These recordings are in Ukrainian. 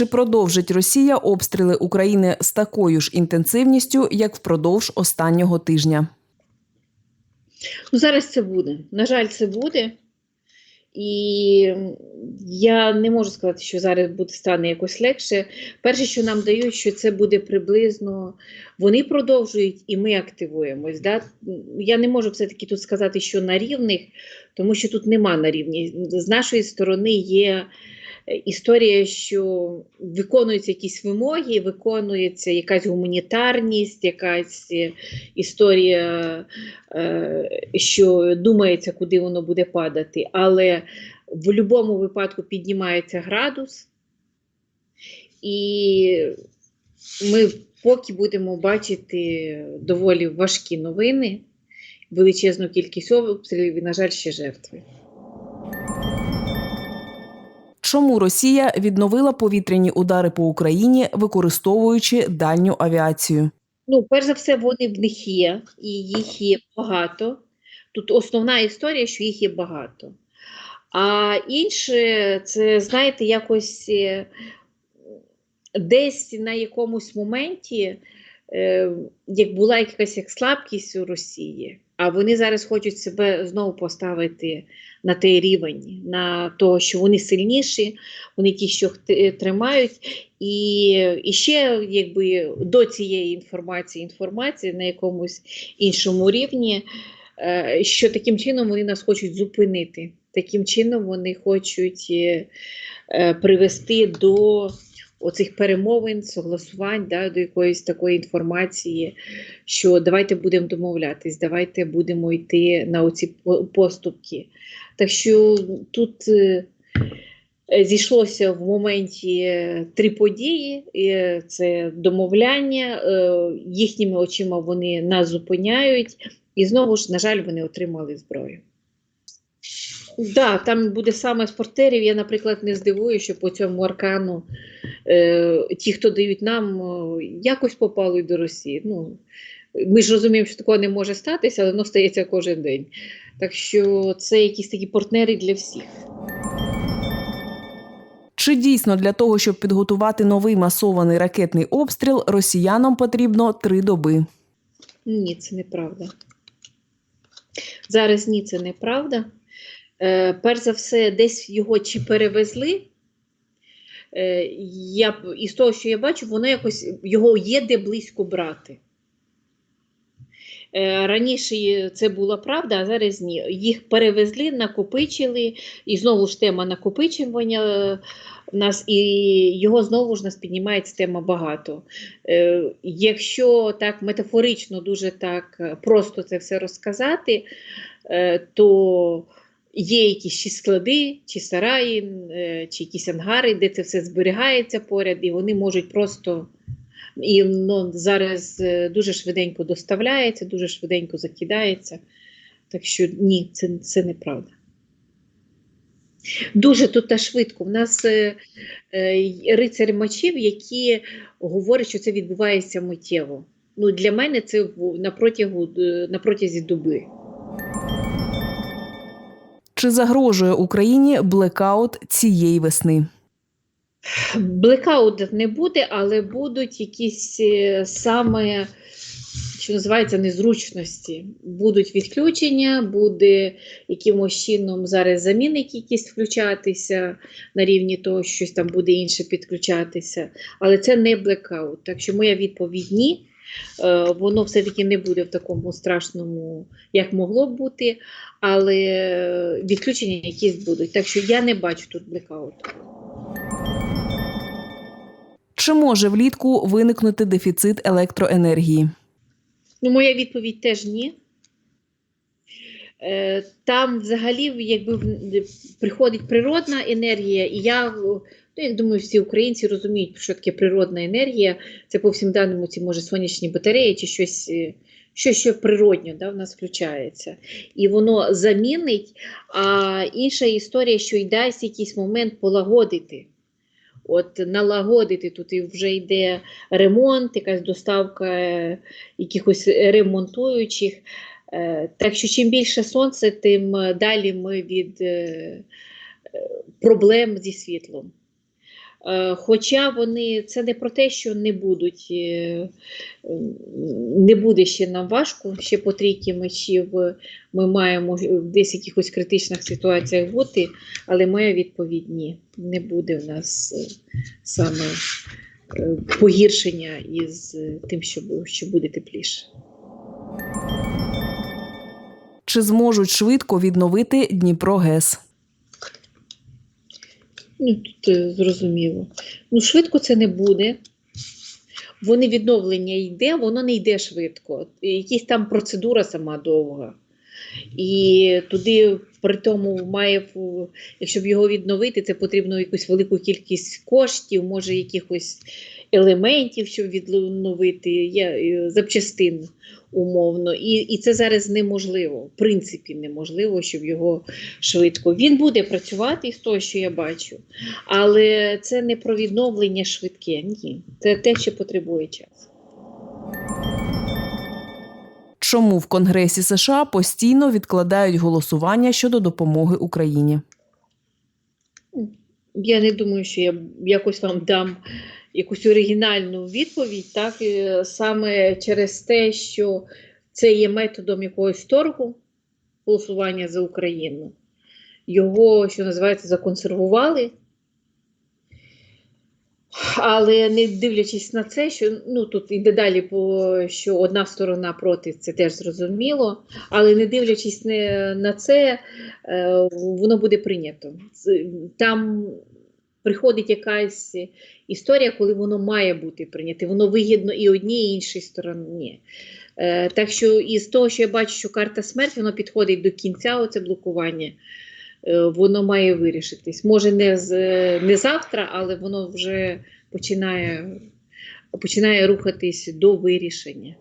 Чи продовжить Росія обстріли України з такою ж інтенсивністю, як впродовж останнього тижня? Ну, зараз це буде. На жаль, це буде. І я не можу сказати, що зараз буде стане якось легше. Перше, що нам дають, що це буде приблизно, вони продовжують і ми активуємось. Да? Я не можу все-таки тут сказати, що на рівних, тому що тут нема на рівні. З нашої сторони є історія, що виконуються якісь вимоги, виконується якась гуманітарність, якась е, історія, е, що думається, куди воно буде падати. Але в будь-якому випадку піднімається градус, і ми поки будемо бачити доволі важкі новини, величезну кількість обстрілів і, на жаль, ще жертви. Чому Росія відновила повітряні удари по Україні, використовуючи дальню авіацію? Ну, перш за все, вони в них є, і їх є багато. Тут основна історія, що їх є багато. А інше, це, знаєте, якось е, десь на якомусь моменті, е, як була якась як слабкість у Росії, а вони зараз хочуть себе знову поставити на той рівень, на того, що вони сильніші, вони ті, що х- тримають. І, і ще якби до цієї інформації, інформації на якомусь іншому рівні, е, що таким чином вони нас хочуть зупинити. Таким чином вони хочуть е, е, привести до оцих перемовин, согласувань, да, до якоїсь такої інформації, що давайте будемо домовлятись, давайте будемо йти на оці поступки. Так що тут е, зійшлося в моменті е, три події: е, це домовляння, їхніми очима вони нас зупиняють, і знову ж, на жаль, вони отримали зброю. Да, там буде саме з портерів. Я, наприклад, не здивую, що по цьому аркану е, ті, хто дають нам, якось попали до Росії. Ну, ми ж розуміємо, що такого не може статися, але воно стається кожен день. Так що це якісь такі партнери для всіх. Чи дійсно для того, щоб підготувати новий масований ракетний обстріл, росіянам потрібно три доби? Ні, це неправда. Зараз ні, це неправда. Е, перш за все, десь його чи перевезли. Е, я, із того, що я бачу, воно якось його є де близько брати. Е, раніше це була правда, а зараз ні. Їх перевезли, накопичили, і знову ж тема накопичування е, нас, і його знову ж нас піднімається тема багато. Е, якщо так метафорично, дуже так просто це все розказати, е, то є якісь чи склади, чи сараї, е, чи якісь ангари, де це все зберігається поряд, і вони можуть просто. І ну, зараз е, дуже швиденько доставляється, дуже швиденько закидається. Так що ні, це, це неправда. Дуже тут та швидко. У нас е, е, рицарі мечів, які говорять, що це відбувається миттєво. Ну, для мене це е, на протязі доби. Чи загрожує Україні блекаут цієї весни? Блекаут не буде, але будуть якісь е, саме, що називається, незручності. Будуть відключення, буде якимось чином зараз замінник якийсь включатися на рівні того, що щось там буде інше підключатися. Але це не блекаут. Так що моя відповідь ні. Е, Воно все-таки не буде в такому страшному, як могло б бути, але відключення якісь будуть. Так що я не бачу тут блекауту. Чи може влітку виникнути дефіцит електроенергії? Ну, моя відповідь теж ні. Е, Там взагалі якби приходить природна енергія, і я ну, я думаю, всі українці розуміють, що таке природна енергія. Це по всім даним ці може сонячні батареї чи щось, е, що ще природньо да, в нас включається. І воно замінить. А інша історія, що й дасть якийсь момент полагодити. От налагодити тут і вже йде ремонт, якась доставка е, якихось ремонтуючих. Е, Так що чим більше сонце, тим далі ми від проблем зі світлом. Е, Хоча вони це не про те, що не будуть, е, не буде ще нам важко, ще по трійки мечів ми маємо в десь якихось критичних ситуаціях бути, але моя відповідь ні, не буде в нас е, саме е, погіршення із е, тим, що буде тепліше. Чи зможуть швидко відновити Дніпро ГЕС? Ну, тут е, зрозуміло. Ну, швидко це не буде. Вони відновлення йде, воно не йде швидко. Якісь там процедура сама довга. І туди при тому має, якщо б його відновити, це потрібно якусь велику кількість коштів, може якихось елементів, щоб відновити, є, е, запчастин умовно. І, і це зараз неможливо, в принципі, неможливо, щоб його швидко. Він буде працювати з того, що я бачу, але це не про відновлення швидке. Ні, це те, що потребує часу. Чому в Конгресі США постійно відкладають голосування щодо допомоги Україні? Я не думаю, що я якось вам дам якусь оригінальну відповідь, так е, саме через те, що це є методом якогось торгу голосування за Україну. Його, що називається, законсервували. Але не дивлячись на це, що ну тут іде далі, по, що одна сторона проти, це теж зрозуміло. Але не дивлячись на це, е, воно буде прийнято. Там приходить якась історія, коли воно має бути прийнято. Воно вигідно і одній, і іншій стороні. Е, так що із того, що я бачу, що карта смерть, воно підходить до кінця, оце блокування. Е, воно має вирішитись. Може, не, з, не завтра, але воно вже починає, починає рухатись до вирішення.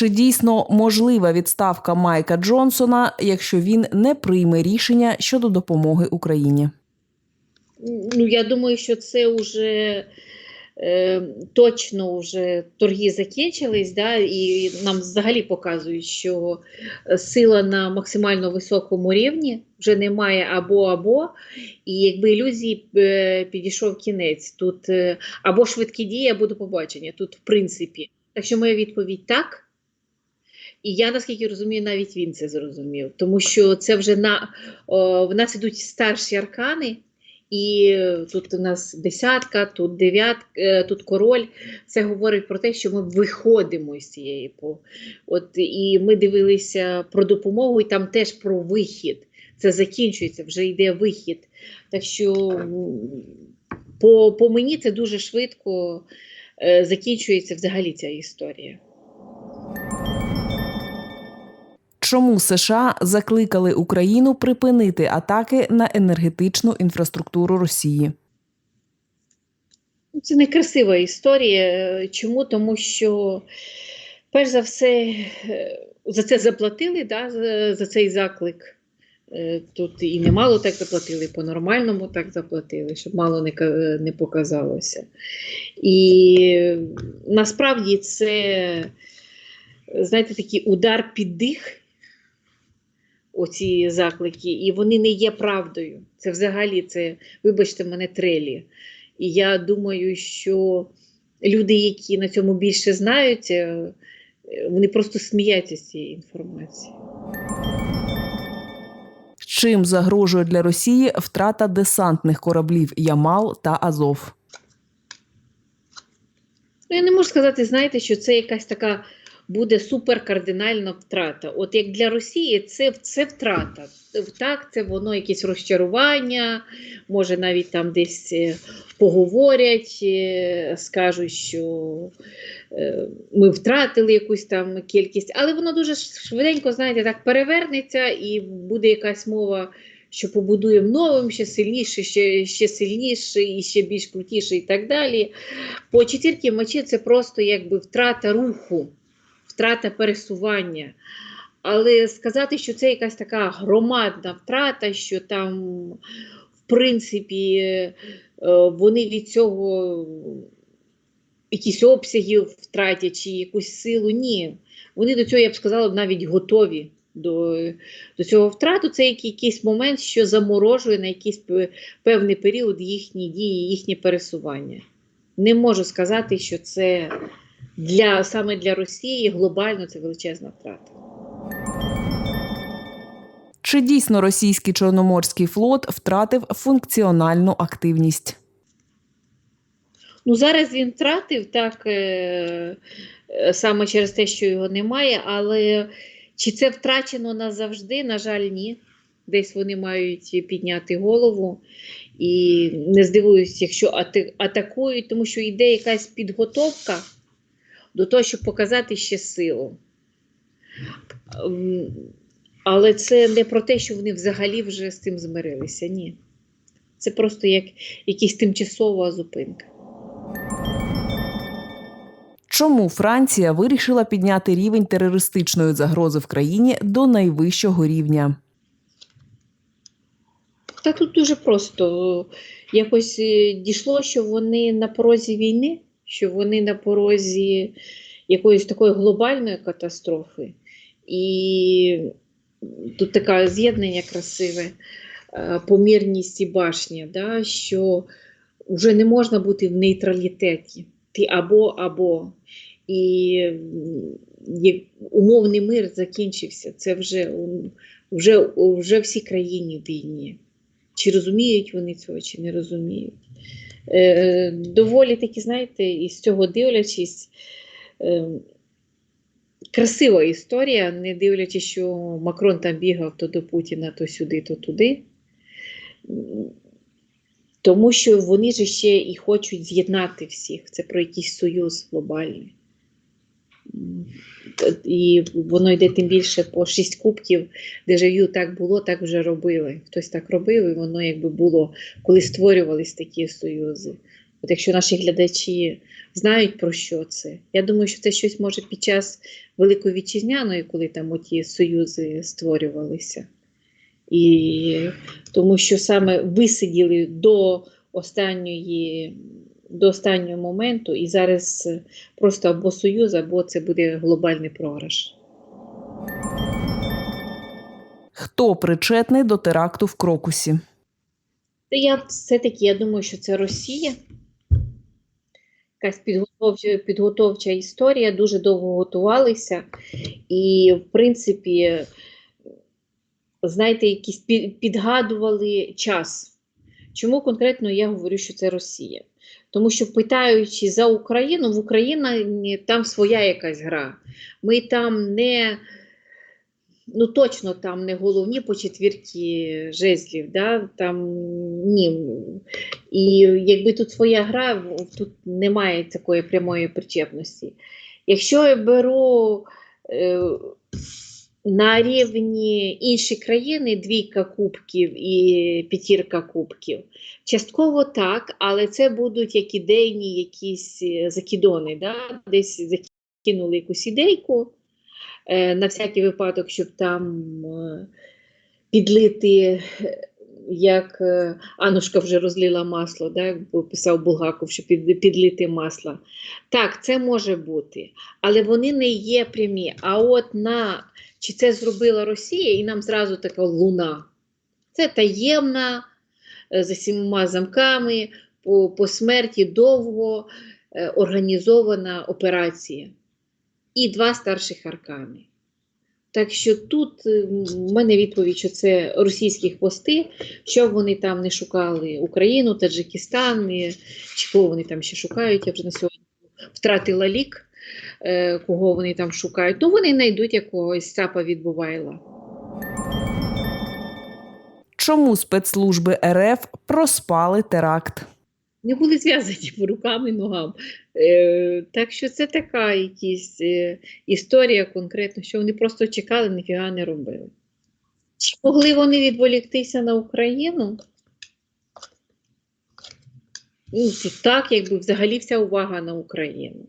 Чи дійсно можлива відставка Майка Джонсона, якщо він не прийме рішення щодо допомоги Україні? Ну, я думаю, що це вже е, точно вже торги закінчились, да, і нам взагалі показують, що сила на максимально високому рівні вже немає або-або. І якби ілюзії е, підійшов кінець, тут е, або швидкі дії, або до побачення. Тут, в принципі. Так що моя відповідь так. І я, наскільки розумію, навіть він це зрозумів, тому що це вже на о, в нас ідуть старші аркани, і тут у нас десятка, тут дев'ятка, е, тут король. Це говорить про те, що ми виходимо з цієї по. От і ми дивилися про допомогу, і там теж про вихід. Це закінчується, вже йде вихід. Так що по, по мені це дуже швидко е, закінчується взагалі ця історія. Чому США закликали Україну припинити атаки на енергетичну інфраструктуру Росії? Ну, Це некрасива історія. Чому? Тому що, перш за все, е, за це заплатили, да, за, цей заклик. Е, Тут і немало так заплатили, по-нормальному так заплатили, щоб мало не, не показалося. І насправді це, знаєте, такий удар під дих, оці заклики, і вони не є правдою. Це взагалі, це, вибачте мене, трелі. І я думаю, що люди, які на цьому більше знають, е, вони просто сміються з цієї інформації. Чим загрожує для Росії втрата десантних кораблів Ямал та Азов? Ну, я не можу сказати, знаєте, що це якась така буде суперкардинальна втрата. От як для Росії це, це втрата. Так, це воно якесь розчарування, може навіть там десь е, поговорять, е, скажуть, що е, ми втратили якусь там кількість, але воно дуже швиденько, знаєте, так перевернеться і буде якась мова. Що побудуємо новим, ще сильніше, ще, ще сильніше і ще більш крутіше, і так далі. По четвірки мечі це просто якби втрата руху, втрата пересування. Але сказати, що це якась така громадна втрата, що там, в принципі, е, вони від цього якісь обсяги втратять чи якусь силу, ні. Вони до цього, я б сказала, навіть готові. до, до цього втрату. Це якийсь момент, що заморожує на якийсь певний період їхні дії, їхнє пересування. Не можу сказати, що це для, саме для Росії глобально це величезна втрата. Чи дійсно російський чорноморський флот втратив функціональну активність? Ну, зараз він втратив так е, е, саме через те, що його немає, але чи це втрачено назавжди? На жаль, ні. Десь вони мають підняти голову. І не здивуюсь, якщо атакують, тому що йде якась підготовка до того, щоб показати ще силу. Ем, Але це не про те, що вони взагалі вже з цим змирилися. Ні. Це просто як якась тимчасова зупинка. Чому Франція вирішила підняти рівень терористичної загрози в країні до найвищого рівня? Та тут дуже просто. Якось е, дійшло, що вони на порозі війни, що вони на порозі якоїсь такої глобальної катастрофи. І тут таке з'єднання красиве, е, помірність і башня, да, що вже не можна бути в нейтралітеті. Ти або або. І умовний мир закінчився. Це вже, вже, вже всі країни в війні. Чи розуміють вони цього, чи не розуміють. Е, доволі таки, знаєте, із цього дивлячись, е, красива історія, не дивлячись, що Макрон там бігав то до Путіна, то сюди, то туди. Тому що вони ж ще і хочуть з'єднати всіх. Це про якийсь союз глобальний. І воно йде тим більше по шість кубків дежавю так було, так вже робили. Хтось так робив, і воно якби було, коли створювались такі союзи. От якщо наші глядачі знають про що це, я думаю, що це щось може під час Великої Вітчизняної, коли там оті союзи створювалися. І тому що саме висиділи до останньої. До останнього моменту, і зараз е, просто або союз, або це буде глобальний програш. Хто причетний до теракту в Крокусі? Я все-таки я думаю, що це Росія. Якась підготовча, підготовча історія, дуже довго готувалися. І, в принципі, знаєте, якісь пі- підгадували час. Чому конкретно я говорю, що це Росія? Тому що, питаючи за Україну, в Україні там своя якась гра. Ми там не ну точно там не головні по четвірки жезлів, да? там ні. І якби тут своя гра, тут немає такої прямої причепності. Якщо я беру е, на рівні інші країни двійка кубків і п'ятірка кубків, частково так, але це будуть як ідейні якісь е, закидони, да? десь закинули якусь ідейку е, на всякий випадок, щоб там е, підлити, як е, Анушка вже розлила масло, да, як писав Булгаков, що під, підлити масло. Так, це може бути, але вони не є прямі. А от на чи це зробила Росія, і нам зразу така луна. Це таємна, е, за сімома замками, по, по смерті довго е, організована операція і два старших аркани. Так що тут е, в мене відповідь, що це російські хвости, що вони там не шукали Україну, Таджикистан, і- чи кого вони там ще шукають, я вже на сьогодні втратила лік, е, кого вони там шукають. Ну, вони знайдуть якогось цапа від. Чому спецслужби РФ проспали теракт? Не були зв'язані по рукам і ногам. Е, так що це така якась е, історія конкретно, що вони просто чекали, ніфіга не робили. Чи могли вони відволіктися на Україну? Ну, так, якби взагалі вся увага на Україну.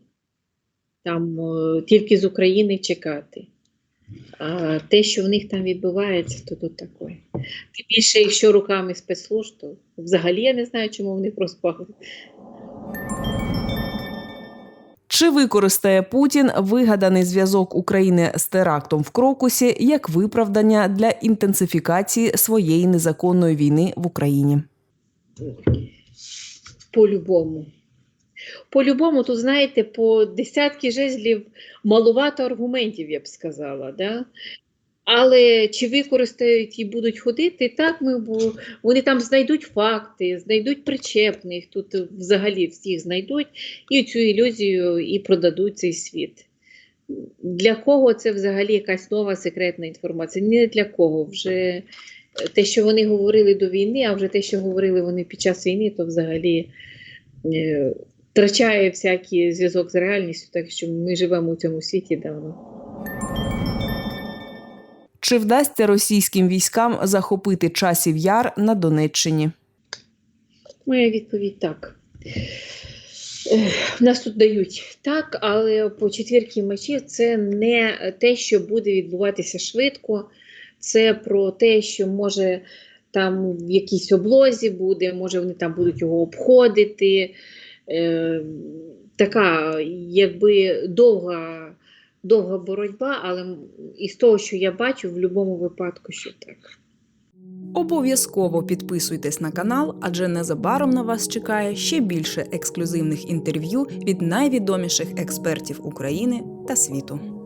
Там е, тільки з України чекати. А те, що в них там відбувається, то тут таке. Тим більше, якщо руками спецслужб, то взагалі я не знаю, чому вони проспали. Чи Чи використає Путін вигаданий зв'язок України з терактом в Крокусі як виправдання для інтенсифікації своєї незаконної війни в Україні? По-любому. По-любому, тут, знаєте, по десятки жезлів малувато аргументів, я б сказала. Да? Але чи використають і будуть ходити, так ми бу- вони там знайдуть факти, знайдуть причепних, тут взагалі всіх знайдуть і цю ілюзію і продадуть цей світ. Для кого це взагалі якась нова секретна інформація? Ні для кого. Вже те, що вони говорили до війни, а вже те, що говорили вони під час війни, то взагалі е, втрачає всякий зв'язок з реальністю, так що ми живемо у цьому світі давно. Чи вдасться російським військам захопити часів яр на Донеччині? Моя відповідь так. В нас тут дають так, але по четвірки мечів це не те, що буде відбуватися швидко. Це про те, що може там в якійсь облозі буде, може вони там будуть його обходити. Е, така, якби довга, довга боротьба, але із того, що я бачу, в будь-якому випадку, що так. Обов'язково підписуйтесь на канал, адже незабаром на вас чекає ще більше ексклюзивних інтерв'ю від найвідоміших експертів України та світу.